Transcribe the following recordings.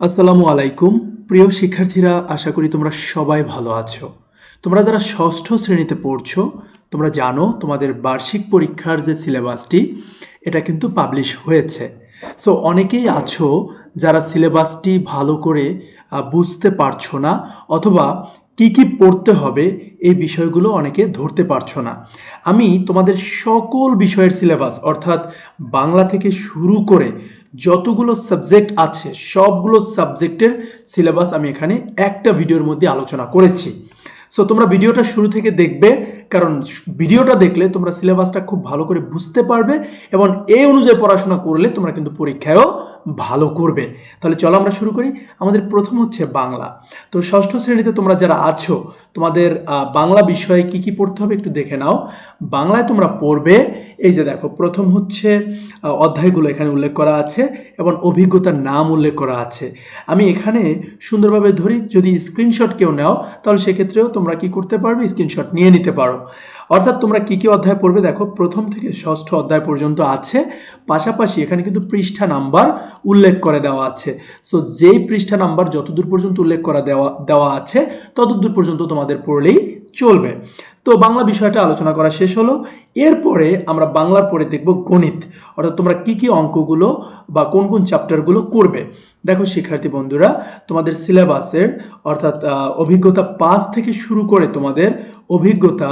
আসসালামু আলাইকুম। প্রিয় শিক্ষার্থীরা, আশা করি তোমরা সবাই ভালো আছো। তোমরা যারা ষষ্ঠ শ্রেণীতে পড়ছো, তোমরা জানো তোমাদের বার্ষিক পরীক্ষার যে সিলেবাসটি, এটা কিন্তু পাবলিশ হয়েছে। সো অনেকেই আছো যারা সিলেবাসটি ভালো করে বুঝতে পারছ না, অথবা কি কি পড়তে হবে এই বিষয়গুলো অনেকে ধরতে পারছ না। আমি তোমাদের সকল বিষয়ের সিলেবাস অর্থাৎ বাংলা থেকে শুরু করে যতগুলো সাবজেক্ট আছে, সবগুলো সাবজেক্টের সিলেবাস আমি এখানে একটা ভিডিওর মধ্যে আলোচনা করেছি। সো তোমরা ভিডিওটা শুরু থেকে দেখবে কারণ ভিডিওটা দেখলে তোমরা সিলেবাসটা খুব ভালো করে বুঝতে পারবে এবং এই অনুযায়ী পড়াশোনা করলে তোমরা কিন্তু পরীক্ষায়ও ভালো করবে। তাহলে চলো আমরা শুরু করি। আমাদের প্রথম হচ্ছে বাংলা। তো ষষ্ঠ শ্রেণীতে তোমরা যারা আছো, তোমাদের বাংলা বিষয়ে কি কি পড়তে হবে একটু দেখে নাও। বাংলায় তোমরা পড়বে, এই যে দেখো, প্রথম হচ্ছে অধ্যায়গুলো এখানে উল্লেখ করা আছে এবং অভিজ্ঞতার নাম উল্লেখ করা আছে। আমি এখানে সুন্দরভাবে ধরি, যদি স্ক্রিনশট কেউ নাও, তাহলে সেক্ষেত্রেও তোমরা কি করতে পারবে স্ক্রিনশট নিয়ে নিতে পারো। অর্থাৎ তোমরা কি কী অধ্যায় পড়বে? দেখো, প্রথম থেকে ষষ্ঠ অধ্যায় পর্যন্ত আছে। পাশাপাশি এখানে কিন্তু পৃষ্ঠা নাম্বার উল্লেখ করে দেওয়া আছে। সো যেই পৃষ্ঠা নাম্বার যতদূর পর্যন্ত উল্লেখ করা দেওয়া দেওয়া আছে, ততদূর পর্যন্ত তোমাদের পড়লেই চলবে। তো, বাংলা বিষয়টা আলোচনা করা শেষ হলো। এরপরে আমরা বাংলার পরে দেখব গণিত। অর্থাৎ তোমরা কি কি অঙ্কগুলো বা কোন কোন চ্যাপ্টারগুলো করবে। দেখো, শিক্ষার্থী বন্ধুরা, তোমাদের সিলেবাসের, অর্থাৎ অভিজ্ঞতা পাঁচ থেকে শুরু করে তোমাদের অভিজ্ঞতা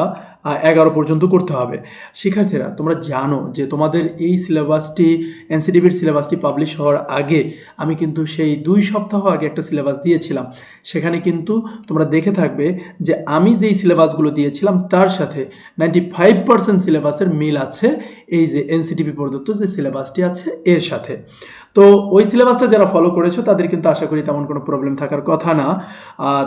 এগারো পর্যন্ত করতে হবে। শিক্ষার্থীরা, তোমরা জানো যে তোমাদের এই সিলেবাসটি, এনসিডিবির সিলেবাসটি পাবলিশ হওয়ার আগে আমি কিন্তু সেই দুই সপ্তাহ আগে একটা সিলেবাস দিয়েছিলাম। সেখানে কিন্তু তোমরা দেখে থাকবে যে আমি যেই সিলেবাসগুলো দিয়েছিলাম, তার সাথে নাইনটি ফাইভ পার্সেন্ট সিলেবাসের মিল আছে, এই যে এনসিটিভি প্রদত্ত যে সিলেবাসটি আছে, এর সাথে। তো ওই সিলেবাসটা যারা ফলো করেছ, তাদের কিন্তু আশা করি তেমন কোনো প্রবলেম থাকার কথা না।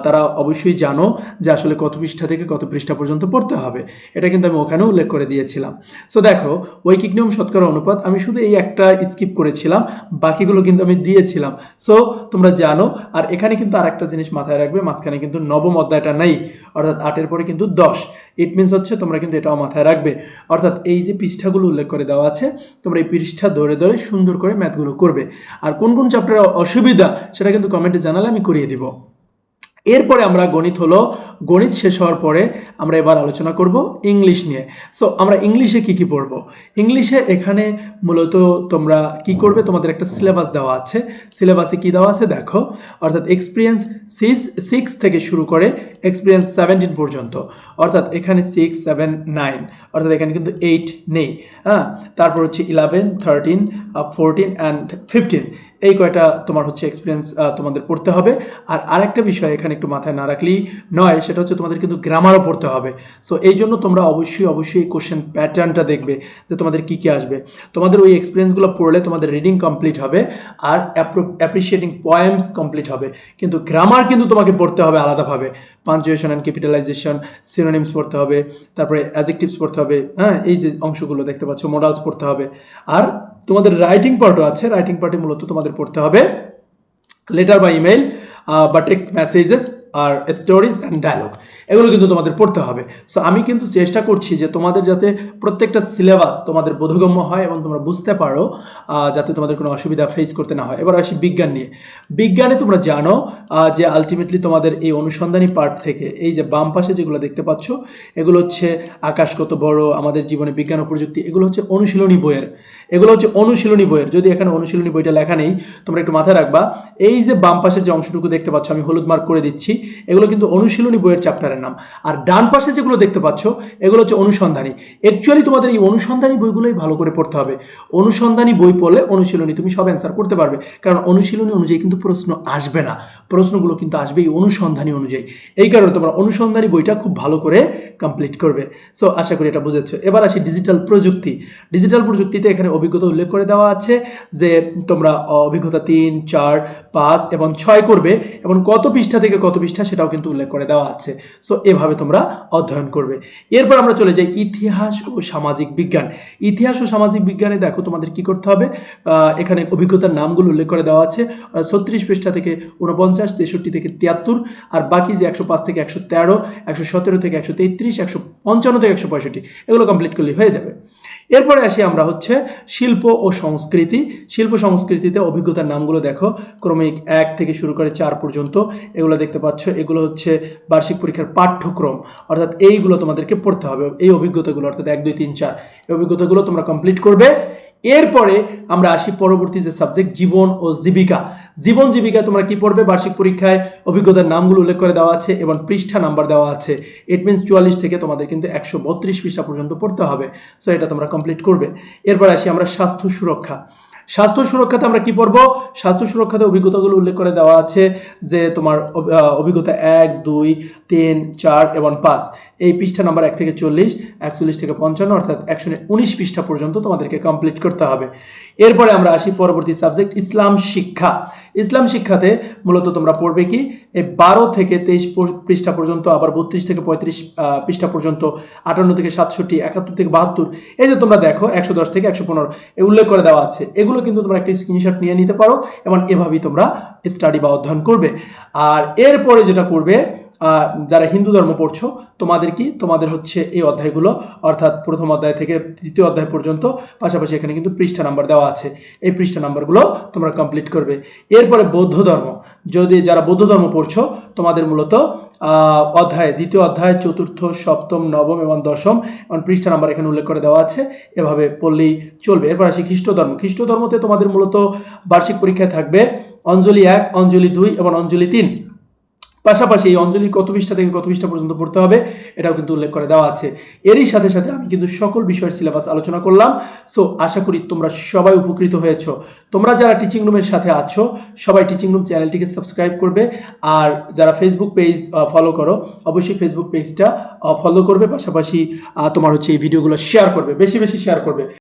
তারা অবশ্যই জানো যে আসলে কত পৃষ্ঠা থেকে কত পৃষ্ঠা পর্যন্ত পড়তে হবে। এটা কিন্তু আমি ওখানে উল্লেখ করে দিয়েছিলাম। সো দেখো, ঐকিক নিয়ম শতকরা অনুপাত, আমি শুধু এই একটা স্কিপ করেছিলাম, বাকিগুলো কিন্তু আমি দিয়েছিলাম। সো তোমরা জানো, আর এখানে কিন্তু আরেকটা জিনিস মাথায় রাখবে, মাঝখানে কিন্তু নবম অধ্যায়টা নেই, অর্থাৎ আটের পরে কিন্তু দশ। ইট মিনস হচ্ছে তোমরা কিন্তু এটাও মাথায় রাখবে। অর্থাৎ এই যে পৃষ্ঠাগুলো উল্লেখ করে দেওয়া আছে, তোমরা এই পৃষ্ঠা ধরে ধরে সুন্দর করে ম্যাথগুলো করবে। আর কোন কোন চ্যাপ্টারে অসুবিধা, সেটা কিন্তু কমেন্টে জানালে আমি করিয়ে দিব। এরপরে আমরা গণিত হলো, গণিত শেষ হওয়ার পরে আমরা এবার আলোচনা করব ইংলিশ নিয়ে। সো আমরা ইংলিশে কি কি পড়ব? ইংলিশে এখানে মূলত তোমরা কি করবে? তোমাদের একটা সিলেবাস দেওয়া আছে। সিলেবাসে কি দেওয়া আছে? দেখো, অর্থাৎ এক্সপিরিয়েন্স সিক্স সিক্স থেকে শুরু করে এক্সপিরিয়েন্স সেভেন্টিন পর্যন্ত। অর্থাৎ এখানে সিক্স সেভেন নাইন অর্থাৎ এখানে কিন্তু এইট নেই। হ্যাঁ? তারপর হচ্ছে eleven thirteen fourteen and fifteen এই কয়টা তোমার হচ্ছে এক্সপিরিয়েন্স তোমাদের পড়তে হবে। আর আরেকটা বিষয় এখানে একটু মাথায় না রাখলেই নয়, সেটা হচ্ছে তোমাদের কিন্তু গ্রামারও পড়তে হবে। সো এই জন্য তোমরা অবশ্যই অবশ্যই কোশ্চেন প্যাটার্নটা দেখবে যে তোমাদের কি কি আসবে। তোমাদের ওই এক্সপিরিয়েন্সগুলো পড়লে তোমাদের রিডিং কমপ্লিট হবে আর অ্যাপ্রিসিয়েটিং পয়েমস কমপ্লিট হবে। কিন্তু গ্রামার কিন্তু তোমাকে পড়তে হবে আলাদাভাবে। পাঞ্চুয়েশন অ্যান্ড ক্যাপিটালাইজেশন সিনোনিমস পড়তে হবে, তারপরে অ্যাজেক্টিভস পড়তে হবে হ্যাঁ এই যে অংশগুলো দেখতে পাচ্ছ মোডালস পড়তে হবে। আর তোমাদের রাইটিং পার্টও আছে রাইটিং পার্টে মূলত তোমাদের পড়তে হবে লেটার বা uh, but text messages আর স্টোরিজ অ্যান্ড ডায়লগ এগুলো কিন্তু তোমাদের পড়তে হবে। সো আমি কিন্তু চেষ্টা করছি যে তোমাদের যাতে প্রত্যেকটা সিলেবাস তোমাদের বোধগম্য হয় এবং তোমরা বুঝতে পারো যাতে তোমাদের কোনো অসুবিধা ফেস করতে না হয়। এবার আসি বিজ্ঞান নিয়ে। বিজ্ঞানে তোমরা জানো যে আলটিমেটলি তোমাদের এই অনুসন্ধানী পার্ট থেকে, এই যে বাম পাশে যেগুলো দেখতে পাচ্ছ, এগুলো হচ্ছে আকাশ কত বড়, আমাদের জীবনে বিজ্ঞান ও প্রযুক্তি, এগুলো হচ্ছে অনুশীলনী বইয়ের। এগুলো হচ্ছে অনুশীলনী বইয়ের। যদি এখানে অনুশীলনী বইটা লেখা নেই, তোমরা একটু মাথায় রাখবা, এই যে বাম পাশের যে অংশটুকু দেখতে পাচ্ছ, আমি হলুদ মার্ক করে দিচ্ছি এগুলো কিন্তু অনুশীলনী বইয়ের চ্যাপ্টারের নাম। আর ডান পাশে যেগুলো দেখতে পাচ্ছ, এগুলো হচ্ছে অনুসন্ধানী। অ্যাকচুয়ালি তোমাদের এই অনুসন্ধানী বইগুলোই ভালো করে পড়তে হবে। অনুসন্ধানী বই পড়লে অনুশীলনী তুমি সব অ্যান্সার করতে পারবে। কারণ অনুশীলনী অনুযায়ী কিন্তু প্রশ্ন আসবে না। প্রশ্নগুলো কিন্তু আসবে এই অনুসন্ধানী অনুযায়ী। এই কারণে তোমরা অনুসন্ধানী বইটা খুব ভালো করে কমপ্লিট করবে। সো আশা করি এটা বুঝেছ। এবার আসি ডিজিটাল প্রযুক্তি। ডিজিটাল প্রযুক্তিতে এখানে অভিজ্ঞতা উল্লেখ করে দেওয়া আছে যে তোমরা অভিজ্ঞতা তিন, চার পাঁচ এবং ছয় করবে এবং কত পৃষ্ঠা থেকে কত পৃষ্ঠা সেটাও কিন্তু উল্লেখ করে দেওয়া আছে। সো এভাবে তোমরা অধ্যয়ন করবে। এরপর আমরা চলে যাই ইতিহাস ও সামাজিক বিজ্ঞান। ইতিহাস ও সামাজিক বিজ্ঞানে দেখো তোমাদের কি করতে হবে? এখানে অভিজ্ঞতার নামগুলো উল্লেখ করে দেওয়া আছে। ছত্রিশ পৃষ্ঠা থেকে উনপঞ্চাশ তেষট্টি থেকে তিয়াত্তর, আর বাকি যে একশো পাঁচ থেকে একশো তেরো, একশো সতেরো থেকে একশো তেত্রিশ, একশো পঞ্চান্ন থেকে একশো পঁয়ষট্টি, এগুলো কমপ্লিট করলে হয়ে যাবে। এরপরে আসি আমরা হচ্ছে শিল্প ও সংস্কৃতি। শিল্প সংস্কৃতিতে অভিজ্ঞতার নামগুলো দেখো। ক্রমিক এক থেকে শুরু করে চার পর্যন্ত এগুলো দেখতে পাচ্ছ। এগুলো হচ্ছে বার্ষিক পরীক্ষার পাঠ্যক্রম। অর্থাৎ এইগুলো তোমাদেরকে পড়তে হবে। এই অভিজ্ঞতাগুলো, অর্থাৎ এক, দুই, তিন, চার, এই অভিজ্ঞতাগুলো তোমরা কমপ্লিট করবে। এরপরে আমরা আসি পরবর্তী যে সাবজেক্ট জীবন ও জীবিকা। জীবন, জীবিকা তোমরা কি পড়বে? বার্ষিক পরীক্ষায় অভিজ্ঞতার নামগুলো উল্লেখ করে দেওয়া আছে এবং পৃষ্ঠা নাম্বার দেওয়া আছে। ইট মিনস চুয়াল্লিশ থেকে তোমাদের কিন্তু একশো বত্রিশ পৃষ্ঠা পর্যন্ত পড়তে হবে। সো এটা তোমরা কমপ্লিট করবে। এরপর আসি আমরা স্বাস্থ্য সুরক্ষা। স্বাস্থ্য সুরক্ষাতে আমরা কি পড়ব? স্বাস্থ্য সুরক্ষাতে অভিজ্ঞতাগুলো উল্লেখ করে দেওয়া আছে যে তোমার অভিজ্ঞতা এক, দুই, তিন, চার এবং পাঁচ। এই পৃষ্ঠা নাম্বার এক থেকে চল্লিশ, একচল্লিশ থেকে পঞ্চান্ন, অর্থাৎ একশো উনিশ পৃষ্ঠা পর্যন্ত তোমাদেরকে কমপ্লিট করতে হবে। এরপরে আমরা আসি পরবর্তী সাবজেক্ট ইসলাম শিক্ষা। ইসলাম শিক্ষাতে মূলত তোমরা পড়বে কি? এই বারো থেকে তেইশ পৃষ্ঠা পর্যন্ত, আবার বত্রিশ থেকে পঁয়ত্রিশ পৃষ্ঠা পর্যন্ত, আটান্ন থেকে সাতষট্টি, একাত্তর থেকে বাহাত্তর, এই যে তোমরা দেখো, একশো দশ থেকে একশো পনেরো উল্লেখ করে দেওয়া আছে। এগুলো কিন্তু তোমরা একটা স্ক্রিনশট নিয়ে নিতে পারো, এবং এভাবেই তোমরা স্টাডি বা অধ্যয়ন করবে। আর এরপরে যেটা করবে যারা হিন্দু ধর্ম পড়ছো, তোমাদের কি, তোমাদের হচ্ছে এই অধ্যায়গুলো, অর্থাৎ প্রথম অধ্যায় থেকে তৃতীয় অধ্যায় পর্যন্ত, পাশাপাশি এখানে কিন্তু পৃষ্ঠা নাম্বার দেওয়া আছে, এই পৃষ্ঠা নাম্বারগুলো তোমরা কমপ্লিট করবে। এরপরে বৌদ্ধ ধর্ম, যদি যারা বৌদ্ধ ধর্ম পড়ছো, তোমাদের মূলত অধ্যায়, দ্বিতীয় অধ্যায়, চতুর্থ, সপ্তম, নবম এবং দশম, এবং পৃষ্ঠা নাম্বার এখানে উল্লেখ করে দেওয়া আছে, এভাবে পড়লেই চলবে। এরপর আসি খ্রিস্ট ধর্ম। খ্রিস্ট ধর্মতে তোমাদের মূলত বার্ষিক পরীক্ষায় থাকবে অঞ্জলি এক, অঞ্জলি দুই এবং অঞ্জলি তিন। পাশাপাশি এই অঞ্জলির কত পৃষ্ঠা থেকে কত পৃষ্ঠা পর্যন্ত পড়তে হবে, এটাও কিন্তু উল্লেখ করে দেওয়া আছে। এরই সাথে সাথে আমি কিন্তু সকল বিষয়ের সিলেবাস আলোচনা করলাম। সো আশা করি তোমরা সবাই উপকৃত হয়েছো। তোমরা যারা টিচিং রুমের সাথে আছো, সবাই টিচিং রুম চ্যানেলটিকে সাবস্ক্রাইব করবে। আর যারা ফেসবুক পেজ ফলো করো, অবশ্যই ফেসবুক পেজটা ফলো করবে। পাশাপাশি তোমার হচ্ছে এই ভিডিওগুলো শেয়ার করবে, বেশি বেশি শেয়ার করবে।